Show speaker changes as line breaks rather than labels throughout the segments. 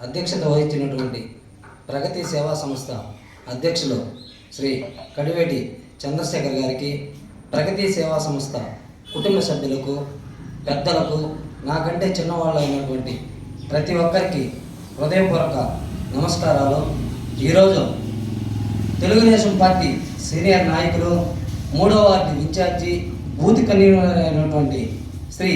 అధ్యక్షత వహించినటువంటి ప్రగతి సేవా సంస్థ అధ్యక్షులు శ్రీ కడివేటి చంద్రశేఖర్ గారికి ప్రగతి సేవా సంస్థ కుటుంబ సభ్యులకు పెద్దలకు నాకంటే చిన్నవాళ్ళు అయినటువంటి ప్రతి ఒక్కరికి హృదయపూర్వక నమస్కారాలు. ఈరోజు తెలుగుదేశం పార్టీ సీనియర్ నాయకులు మూడవ వార్డు ఇన్ఛార్జి బూత్ కన్వీనర్ అయినటువంటి శ్రీ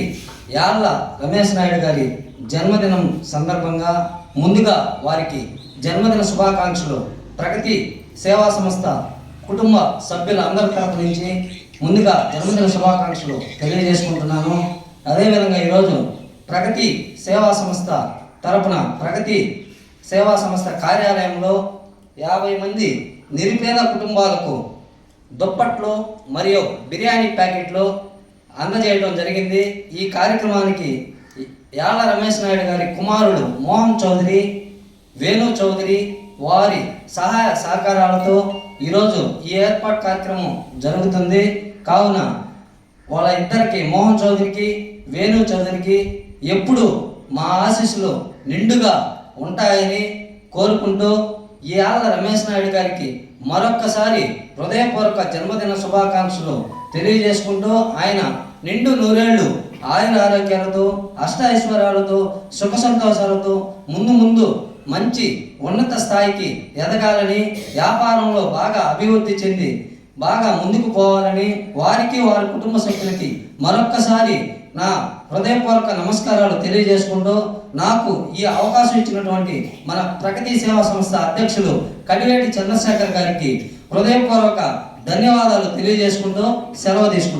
యాళ్ళ రమేష్ నాయుడు గారి జన్మదినం సందర్భంగా ముందుగా వారికి జన్మదిన శుభాకాంక్షలు. ప్రగతి సేవా సంస్థ కుటుంబ సభ్యుల అందరి తరపు నుంచి ముందుగా జన్మదిన శుభాకాంక్షలు తెలియజేసుకుంటున్నాను. అదేవిధంగా ఈరోజు ప్రగతి సేవా సంస్థ తరపున ప్రగతి సేవా సంస్థ కార్యాలయంలో యాభై మంది నిరుపేద కుటుంబాలకు దుప్పట్లు మరియు బిర్యానీ ప్యాకెట్లు అందజేయడం జరిగింది. ఈ కార్యక్రమానికి యాళ్ళ రమేష్ నాయుడు గారి కుమారుడు మోహన్ చౌదరి వేణు చౌదరి వారి సహాయ సహకారాలతో ఈరోజు ఈ ఏర్పాటు కార్యక్రమం జరుగుతుంది. కావున వాళ్ళ ఇద్దరికి మోహన్ చౌదరికి వేణు చౌదరికి ఎప్పుడు మా ఆశీస్సులు నిండుగా ఉంటాయని కోరుకుంటూ ఈ ఆళ్ళ రమేష్ నాయుడు గారికి మరొక్కసారి హృదయపూర్వక జన్మదిన శుభాకాంక్షలు తెలియజేసుకుంటూ ఆయన నిండు నూరేళ్ళు ఆయన ఆరోగ్యాలతో అష్ట ఐశ్వర్యాలతో సుఖ సంతోషాలతో ముందు ముందు మంచి ఉన్నత స్థాయికి ఎదగాలని వ్యాపారంలో బాగా అభివృద్ధి చెంది బాగా ముందుకు పోవాలని వారికి వారి కుటుంబ సభ్యులకి మరొక్కసారి నా హృదయపూర్వక నమస్కారాలు తెలియజేసుకుంటూ నాకు ఈ అవకాశం ఇచ్చినటువంటి మన ప్రగతి సేవా సంస్థ అధ్యక్షులు కడివేటి చంద్రశేఖర్ గారికి హృదయపూర్వక ధన్యవాదాలు తెలియజేసుకుంటూ సెలవు తీసుకుంటాను